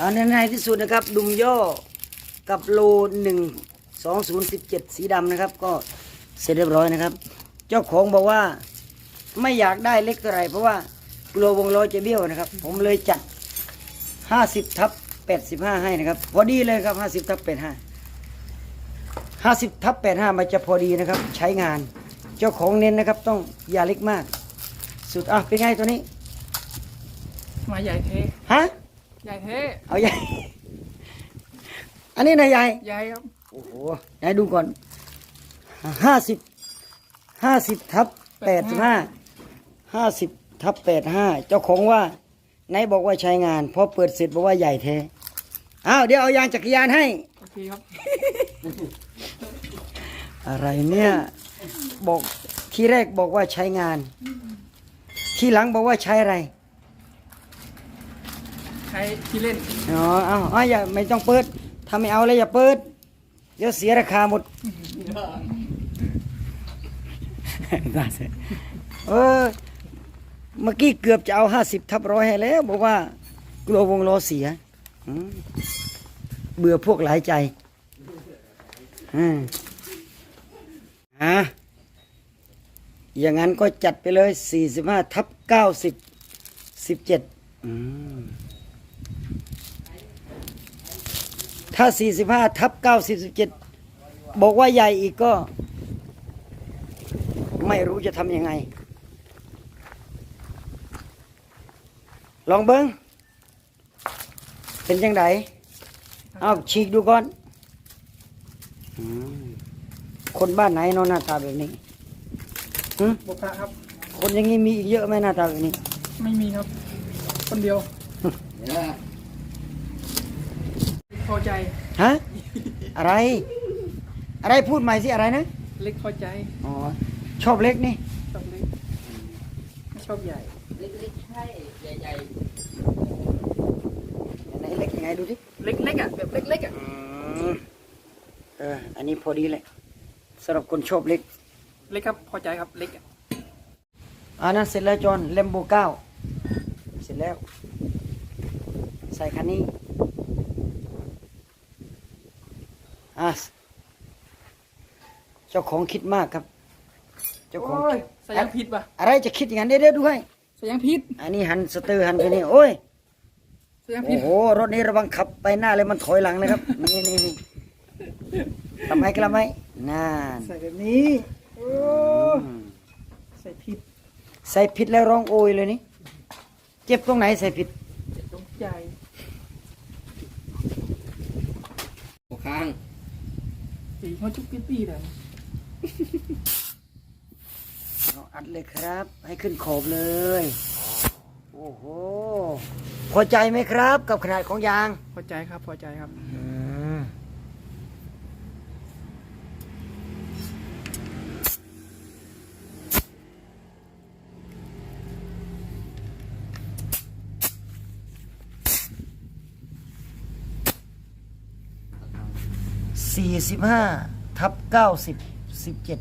อันในที่สุดนะครับดุมย่อกับโลหนึ่งสองศูนย์สิบเจ็ดสีดำนะครับ ก็เสร็จเรียบร้อยนะครับ เจ้าของบอกว่าไม่อยากได้เล็กเท่าไหร่เพราะว่ากลัววงล้อจะเบี้ยวนะครับ ผมเลยจัดห้าสิบทับแปดสิบห้าให้นะครับพอดีเลยครับห้าสิบทับแปดห้าห้าสิบทับแปดห้ามันจะพอดีนะครับ ใช้งาน เจ้าของเน้นนะครับ ต้องอย่าเล็กมาก สุดอะเป็นไงตัวนี้ มาใหญ่เทฮะ ใหญ่เทเอาใหญ่ อันนี้นายใหญ่ใหญ่ครับโอ้โหไหนดูก่อน ห้าสิบ ห้าสิบทับแปดสิบห้า ห้าสิบทับแปดห้า เจ้าของว่าไหนบอกว่าใช้งาน พอเปิดเสร็จบอกว่าใหญ่แท้ อ้าวเดี๋ยวเอายางจักรยานให้ โอเคครับ อะไรเนี่ย บอกที่แรกบอกว่าใช้งาน ที่หลังบอกว่าใช้อะไรใช้ที่เล่นอ๋อเอาเอาอย่าไม่ต้องเปิดถ้าไม่เอาเลยอย่าเปิดเดี๋ยวเสียราคาหมดได้สิเออเมื่อกี้เกือบจะเอาห้าสิบทับร้อยให้แล้ว บอกว่ากลัววงล้อเสียอืมเบื่อพวกหลายใจอืมอะอย่างนั้นก็จัดไปเลยสี่สิบห้าทับเก้าสิบสิบเจ็ดอืม ถ้าสี่สิบห้าทับเก้าสิบสิบเจ็ดบอกว่าใหญ่อีกก็ ไม่รู้จะทำยังไง ลองเบิ้งเป็นยังไงเอาฉีกดูก่อนอืมคนบ้านไหนเนอนหน้าตาแบบนี้หึบุกะครับ คนอย่างนี้มีอีกเยอะไหมหน้าตาแบบนี้ ไม่มีครับ คนเดียว พอใจ ฮะ อะไร อะไรพูดใหม่สิอะไรนะ เล็กพอใจ อ๋อ ชอบเล็กนี่ ชอบเล็กไม่ชอบใหญ่ไหนเล็กยังไงดูดิเล็กๆอะแบบเล็กๆอะอืมเออ อันนี้พอดีเลยสำหรับคนชอบเล็ก เล็กครับ พอใจครับ เล็กอะอันนั้นเสร็จแล้วจอนเลมโบเก้า เสร็จแล้ว ใส่คันนี้อะเจ้าของคิดมากครับ เจ้าของโอ้ยใส่ยางพิษป่ะอะไรจะคิดอย่างนั้นเดี๋ยวๆด้วย ใส่ยางพิษอันนี้หันสเตอร์หันไปนี่โอ้ยใส่ยางพิโอ้ษโหรถนี้ระวังขับไปหน้าเลยมันถอยหลังนะครับ นี่นี่นี่ทำไมกระไหมน่านใส่แบบนี้โอ้อืมใส่พิษใส่ผิดแล้วร้องโอยเลยนี่เจ็บตรงไหนใส่ผิดเจ็บตรงใจ ข้างปีเขาจุกปี้ปี้เลยเอาอัดเลยครับ ให้ขึ้นขอบเลย โอ้โห พอใจไหมครับ กับขนาดของยาง พอใจครับ พอใจครับ สี่สิบห้าทับเก้าสิบสิบเจ็ด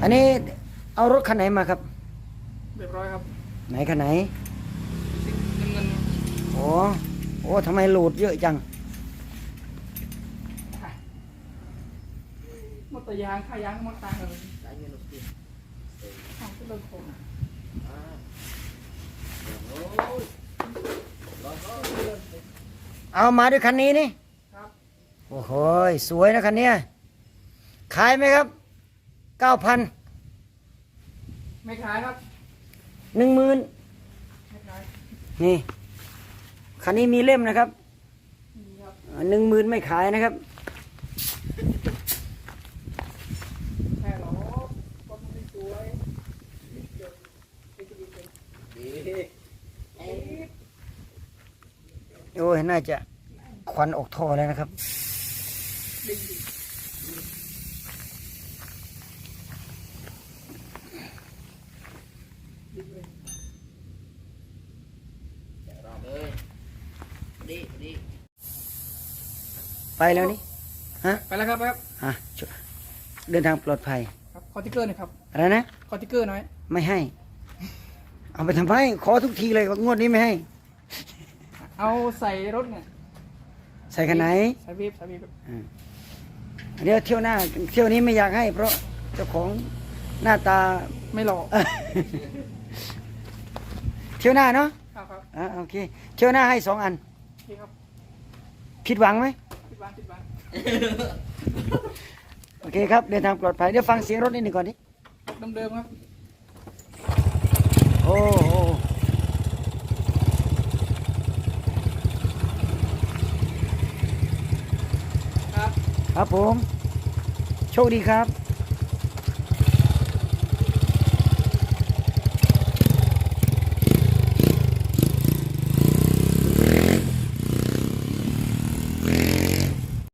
อันนี้เอารถคันไหนมาครับ เรียบร้อยครับไหนคันไหนน้ำเงินโอ้โอ้ทำไมโหลดเยอะจังมอเตอร์ยางค่ายางก็มอตางเลยเอาขึ้นรถผม เอามาด้วยคันนี้นี่ครับ โอ้โหสวยนะคันเนี้ยขายไหมครับเก้าพันไม่ขายครับหนึ่งหมื่นไม่ขายนี่คันนี้มีเล่มนะครับนี่ครับหนึ่งหมื่นไม่ขายนะครับ แค่หรอคนไม่สวยเดี๋ยวไปดูกัน ดี โอ้ย น่าจะควันออกท่อแล้วนะครับดึงดิดึงเลยรอบเลยดีดีไปแล้วนี่ ฮะ ไปแล้วครับครับอะช่วยเดินทางปลอดภัย ครับคอติกเกอร์หน่อยครับอะไรนะคอติกเกอร์หน่อย ไม่ให้ เอาไปทำไมขอทุกทีเลยงวดนี้ไม่ให้ เอาใส่รถเนี่ยใส่กันไหนใส่วีบใส่วีบเดี๋ยวเที่ยวหน้า เที่ยวนี้ไม่อยากให้ เพราะเจ้าของหน้าตา ไม่หลอกเที่ยวหน้าเนาะครับครับอ่าโอเค เที่ยวหน้าให้สองอันโอเคครับผิดหวังไหมติดบ้านติดบ้านโอเคครับเดินทางปลอดภัยเดี๋ยวฟังเสียงรถนิดหนึ่งก่อนดิเดิมๆครับ โอ้โห ครับ ครับผม โชคดีครับ